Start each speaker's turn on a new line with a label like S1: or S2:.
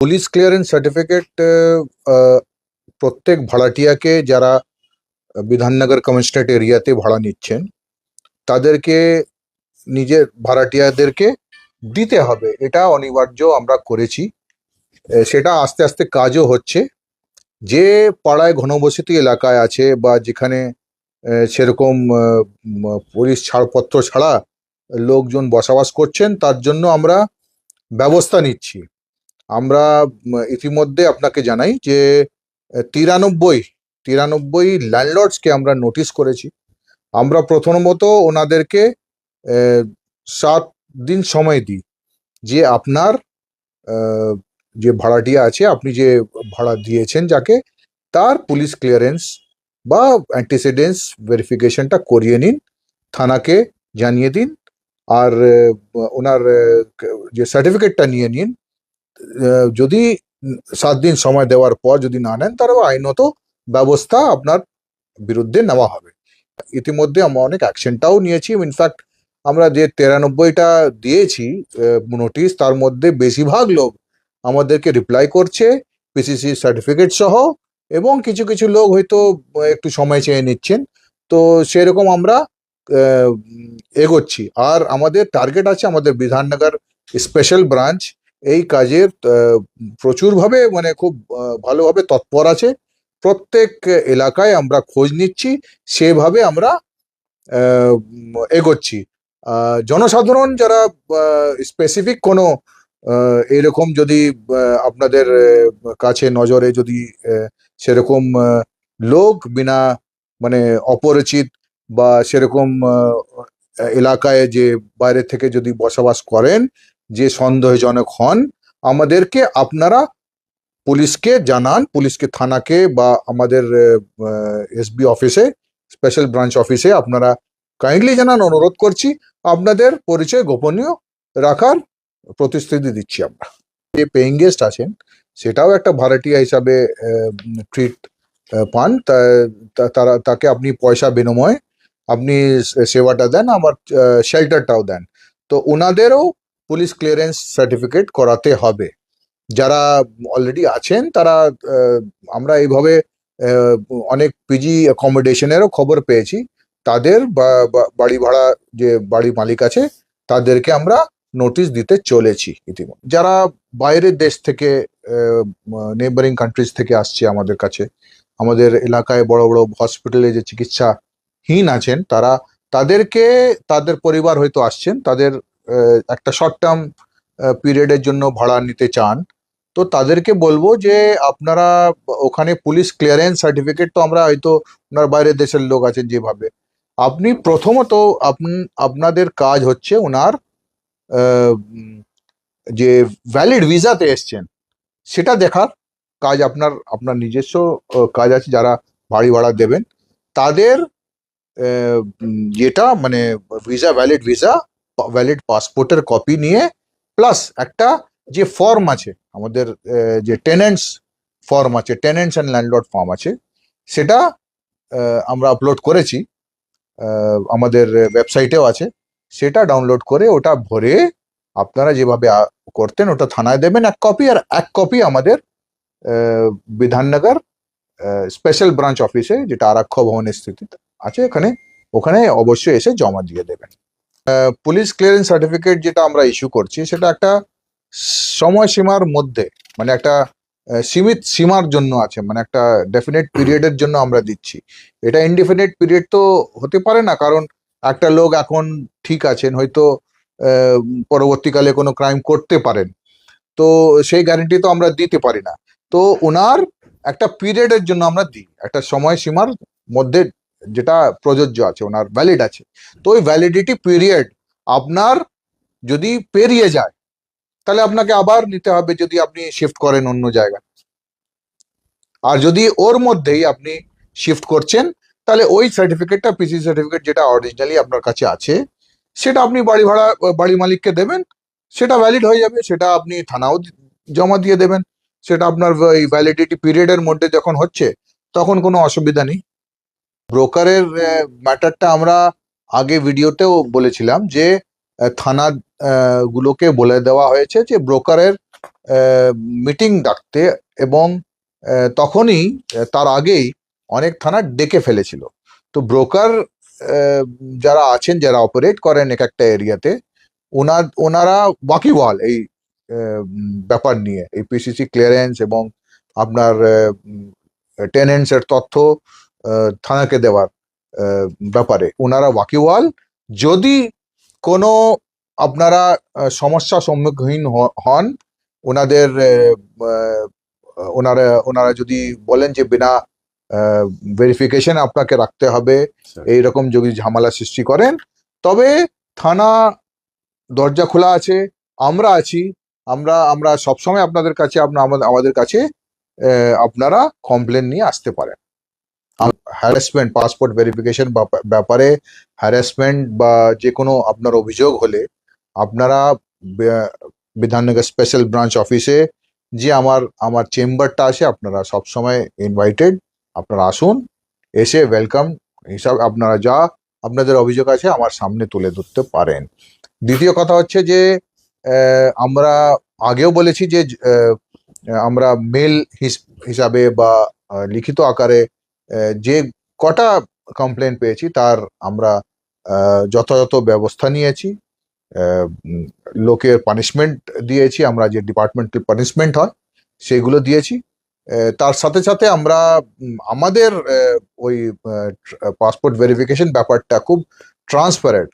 S1: Police clearance certificate প্রত্যেক ভাড়াটিয়াকে যারা Bidhannagar commissionerate এরিয়াতে ভাড়া নিচ্ছেন, তাদেরকে, নিজের ভাড়াটিয়াদেরকে দিতে হবে। এটা অনিবার্য আমরা করেছি। সেটা আস্তে আস্তে কাজও হচ্ছে। যে পাড়ায় ঘনবসতি এলাকায় আছে বা যেখানে সেরকম পুলিশ ছাড়পত্র ছাড়া লোকজন বসবাস করছেন, তার জন্য আমরা ব্যবস্থা নিচ্ছি। আমরা ইতিমধ্যে আপনাকে জানাই যে তিরানব্বই তিরানব্বই ল্যান্ডলর্ডসকে আমরা নোটিশ করেছি। আমরা প্রথমত ওনাদেরকে সাত দিন সময় দিই যে আপনার যে ভাড়াটিয়া আছে, আপনি যে ভাড়া দিয়েছেন যাকে, তার পুলিশ ক্লিয়ারেন্স বা অ্যান্টিসিডেন্স ভেরিফিকেশনটা করিয়ে নিন, থানাকে জানিয়ে দিন, আর ওনার যে সার্টিফিকেটটা নিয়ে নিন যদি সাত দিন সময় দেওয়ার পর যদি না নেন তারও আইনত ব্যবস্থা আপনার বিরুদ্ধে নেওয়া হবে। ইতিমধ্যে আমরা অনেক অ্যাকশনটাও নিয়েছি। ইনফ্যাক্ট আমরা যে তেরানব্বইটা দিয়েছি নোটিশ তার মধ্যে বেশিরভাগ লোক আমাদেরকে রিপ্লাই করছে পিসিসি সার্টিফিকেট সহ, এবং কিছু কিছু লোক হয়তো একটু সময় চেয়ে নিচ্ছেন। তো সেরকম আমরা এগোচ্ছি। আর আমাদের টার্গেট আছে আমাদের বিধাননগর স্পেশাল ব্রাঞ্চ এই কাজের প্রচুরভাবে মানে খুব ভালোভাবে তৎপর আছে। প্রত্যেক এলাকায় আমরা খোঁজ নিচ্ছি, সেভাবে আমরা এগোচ্ছি। জনসাধারণ যারা স্পেসিফিক কোনো এরকম যদি আপনাদের কাছে নজরে যদি সেরকম লোক বিনা মানে অপরিচিত বা সেরকম এলাকায় যে বাইরে থেকে যদি বসবাস করেন যে সন্দেহজনক হন, আমাদেরকে আপনারা পুলিশকে জানান, পুলিশকে থানাকে বা আমাদের এসবি অফিসে, স্পেশাল ব্রাঞ্চ অফিসে আপনারা কাইন্ডলি জানান, অনুরোধ করছি, আপনাদের পরিচয় গোপনীয় রাখার প্রতিশ্রুতি দিচ্ছি আমরা। যে পেইং গেস্ট আছেন, সেটাও একটা ভাড়াটিয়া হিসাবে ট্রিট পান। তারা, তাকে আপনি পয়সা বিনিময়ে আপনি সেবাটা দেন, আমার শেল্টারটাও দেন। তো ওনাদেরও পুলিশ ক্লিয়ারেন্স সার্টিফিকেট করাতে হবে। যারা অলরেডি আছেন, তারা আমরা এইভাবে অনেক পিজি অ্যাকোমোডেশনেরও খবর পেয়েছি। তাদের বাড়ি ভাড়া যে বাড়ি মালিক আছে, তাদেরকে আমরা নোটিশ দিতে চলেছি ইতিমধ্যে। যারা বাইরের দেশ থেকে নেবারিং কান্ট্রিজ থেকে আসছে আমাদের কাছে, আমাদের এলাকায় বড় বড় হসপিটালে যে চিকিৎসাহীন আছেন, তারা তাদেরকে, তাদের পরিবার হয়তো আসছেন, তাদের একটা শর্ট টার্ম পিরিয়ডের জন্য ভাড়া নিতে চান, তো তাদেরকে বলব যে আপনারা ওখানে পুলিশ ক্লিয়ারেন্স সার্টিফিকেট তো আমরা হয়তো ওনার বাইরের দেশের লোক আছেন যেভাবে। আপনি প্রথমত আপন- আপনাদের কাজ হচ্ছে ওনার যে ভ্যালিড ভিসাতে এসছেন, সেটা দেখার কাজ আপনার আপনার নিজস্ব কাজ আছে যারা বাড়ি ভাড়া দেবেন। তাদের যেটা মানে ভিসা ভ্যালিড ভিসা ভ্যালিড পাসপোর্টের কপি নিয়ে প্লাস একটা যে ফর্ম আছে, আমাদের যে টেনেন্টস ফর্ম আছে টেনেন্টস অ্যান্ড ল্যান্ডলর্ড ফর্ম আছে, সেটা আমরা আপলোড করেছি আমাদের ওয়েবসাইটেও আছে, সেটা ডাউনলোড করে ওটা ভরে আপনারা যেভাবে করতেন ওটা থানায় দেবেন, এক কপি আর এক কপি আমাদের বিধাননগর স্পেশাল ব্রাঞ্চ অফিসে যেটা আরাক্ষ ভবনের স্থিতি আছে, এখানে, ওখানে অবশ্যই এসে জমা দিয়ে দেবেন। পুলিশ ক্লিয়ারেন্স সার্টিফিকেট যেটা আমরা ইস্যু করছি, সেটা একটা সময়সীমার মধ্যে মানে একটা সীমিত সীমার জন্য আছে মানে একটা ডেফিনেট পিরিয়ডের জন্য আমরা দিচ্ছি। এটা ইনডিফিনিট পিরিয়ড তো হতে পারে না, কারণ একটা লোক এখন ঠিক আছেন, হয়তো পরবর্তীকালে কোনো ক্রাইম করতে পারেন। তো সেই গ্যারেন্টি তো আমরা দিতে পারি না। তো ওনার একটা পিরিয়ডের জন্য আমরা দিই, একটা সময়সীমার মধ্যে যেটা প্রযোজ্য আছে, ওনার ভ্যালিড আছে। তো ওই ভ্যালিডিটি পিরিয়ড আপনার যদি পেরিয়ে যায়, তাহলে আপনাকে আবার নিতে হবে যদি আপনি শিফট করেন অন্য জায়গায়। আর যদি ওর মধ্যেই আপনি শিফট করছেন, তাহলে ওই সার্টিফিকেটটা পিসি সার্টিফিকেট যেটা অরিজিনালি আপনার কাছে আছে, সেটা আপনি বাড়ি ভাড়া, বাড়ি মালিককে দেবেন, সেটা ভ্যালিড হয়ে যাবে, সেটা আপনি থানাও জমা দিয়ে দেবেন। সেটা আপনার ওই ভ্যালিডিটি পিরিয়ডের মধ্যে যখন হচ্ছে, তখন কোনো অসুবিধা নেই। ব্রোকারের ম্যাটারটা আমরা আগে ভিডিওতেও বলেছিলাম যে থানা গুলোকে বলে দেওয়া হয়েছে যে ব্রোকারের মিটিং ডাকতে এবং তখনই তার আগেই অনেক থানা ডেকে ফেলেছিল। তো ব্রোকার যারা আছেন, যারা অপারেট করেন এক একটা এরিয়াতে ওনার, ওনারা ওয়াকিওয়াল এই ব্যাপার নিয়ে। এই পিসিসি ক্লিয়ারেন্স এবং আপনার টেনেন্টস এর তথ্য থানাকে দেওয়ার ব্যাপারে। ওনারা ওয়াকিওয়াল। যদি কোনো আপনারা সমস্যা সম্মুখীন হন ওনাদের ওনারা ওনারা যদি বলেন যে বিনা ভেরিফিকেশন আপনাকে রাখতে হবে
S2: আচ্ছা।
S1: এইরকম যদি ঝামেলা সৃষ্টি করেন তবে থানা দরজা খোলা আছে আমরা আছি আমরা আমরা সবসময় আপনাদের কাছে আপনার আমাদের কাছে আপনারা কমপ্লেন নিয়ে আসতে পারেন। হ্যারাসমেন্ট পাসপোর্ট ভেরিফিকেশন ব্যাপারে হ্যারাসমেন্ট বা যে কোনো আপনার অভিযোগ হলে আপনারা বিধাননগর স্পেশাল ব্রাঞ্চ অফিসে যে আমার আমার চেম্বারটা আছে, আপনারা সবসময় ইনভাইটেড আপনারা আসুন, এসে ওয়েলকাম হিসাব আপনারা যা আপনাদের অভিযোগ আছে আমার সামনে তুলে ধরতে পারেন। দ্বিতীয় কথা হচ্ছে যে আমরা আগেও বলেছি যে আমরা মেল হিসাবে বা লিখিত আকারে যে কটা কমপ্লেন পেয়েছি, তার আমরা যথাযথ ব্যবস্থা নিয়েছি। লোকের পানিশমেন্ট দিয়েছি, আমরা যে ডিপার্টমেন্টাল পানিশমেন্ট হয়, সেগুলো দিয়েছি। তার সাথে সাথে আমরা আমাদের ওই পাসপোর্ট ভেরিফিকেশন ব্যাপারটা খুব ট্রান্সপারেন্ট